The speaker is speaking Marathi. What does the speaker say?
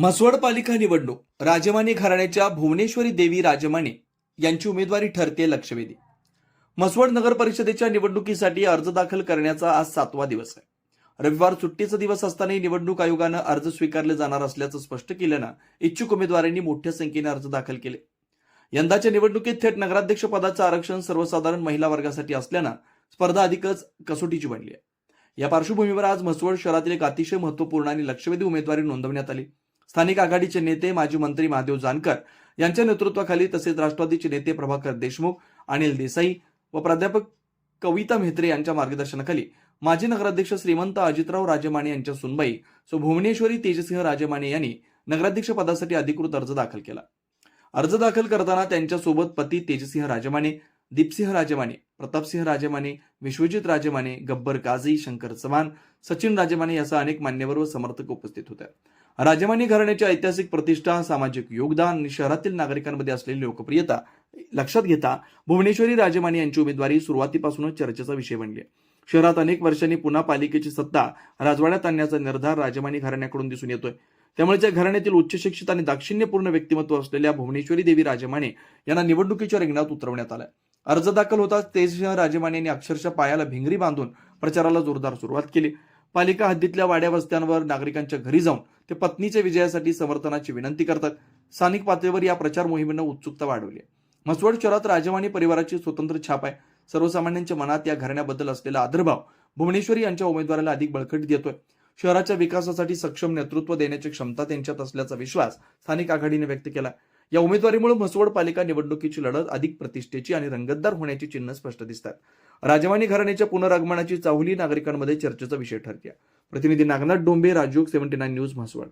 म्हसवड पालिका निवडणूक राजमाने घराण्याच्या भुवनेश्वरी देवी राजमाने यांची उमेदवारी ठरते लक्षवेधी. म्हसवड नगर परिषदेच्या निवडणुकीसाठी अर्ज दाखल करण्याचा आज सातवा दिवस आहे. रविवार सुट्टीचा दिवस असतानाही निवडणूक आयोगानं अर्ज स्वीकारले जाणार असल्याचं स्पष्ट केल्यानं इच्छुक उमेदवारांनी मोठ्या संख्येने अर्ज दाखल केले. यंदाच्या निवडणुकीत थेट नगराध्यक्ष पदाचं आरक्षण सर्वसाधारण महिला वर्गासाठी असल्यानं स्पर्धा अधिकच कसोटीची बनली आहे. या पार्श्वभूमीवर आज म्हसवड शहरातील एक अतिशय महत्त्वपूर्ण आणि लक्षवेधी उमेदवारी नोंदवण्यात आली. स्थानिक आघाडीचे नेते माजी मंत्री महादेव जानकर यांच्या नेतृत्वाखाली तसेच राष्ट्रवादीचे नेते प्रभाकर देशमुख अनिल देसाई व प्राध्यापक कविता म्हेत्रे यांच्या मार्गदर्शनाखाली माजी नगराध्यक्ष श्रीमंत अजितराव राजमाने यांच्या सुनबाई सो भुवनेश्वरी तेजसिंह राजेमाने यांनी नगराध्यक्ष पदासाठी अधिकृत अर्ज दाखल केला. अर्ज दाखल करताना त्यांच्यासोबत पती तेजसिंह राजेमाने दीपसिंह राजेमाने प्रतापसिंह राजेमाने विश्वजित राजेमाने गब्बर काझी शंकर चव्हाण सचिन राजेमाने यासह अनेक मान्यवर व समर्थक उपस्थित होत्या. राजमानी घराण्याची ऐतिहासिक प्रतिष्ठा सामाजिक योगदान आणि शहरातील नागरिकांमध्ये असलेली लोकप्रियता लक्षात घेता भुवनेश्वरी राजमाने यांची उमेदवारी सुरुवातीपासूनच चर्चेचा विषय बनली आहे. शहरात अनेक वर्षांनी पुन्हा पालिकेची सत्ता राजवाड्यात आणण्याचा निर्धार राजमानी घराण्याकडून दिसून येतोय. त्यामुळे त्या घराण्यातील उच्च शिक्षित आणि दाक्षिण्यपूर्ण व्यक्तिमत्व असलेल्या भुवनेश्वरी देवी राजमाने यांना निवडणुकीच्या रिंगणात उतरवण्यात आलं अर्ज दाखल होताच तेजसिंह राजमाने यांनी अक्षरशः पायाला भिंगरी बांधून प्रचाराला जोरदार सुरुवात केली. पालिका हद्दीतल्या वाड्या वस्त्यांवर नागरिकांच्या घरी जाऊन ते पत्नीच्या विजयासाठी समर्थनाची विनंती करतात. स्थानिक पातळीवर या प्रचार मोहिमेनं उत्सुकता वाढवली आहे. म्हसवड शहरात राजवाणी परिवाराची स्वतंत्र छाप आहे. सर्वसामान्यांच्या मनात या घराण्याबद्दल असलेला आदरभाव भुवनेश्वरी यांच्या उमेदवाराला अधिक बळकट देतोय. शहराच्या विकासासाठी सक्षम नेतृत्व देण्याची क्षमता त्यांच्यात असल्याचा विश्वास स्थानिक आघाडीने व्यक्त केला या उमेदवारीमुळे म्हसवड पालिका निवडणुकीची लढत अधिक प्रतिष्ठेची आणि रंगतदार होण्याची चिन्ह स्पष्ट दिसतात. राजवाणी घराण्याच्या पुनरागमनाची चाहुली नागरिकांमध्ये चर्चेचा विषय ठरते प्रतिनिधी Nagnath Dombe Rajyog seventy nine news Mhaswad.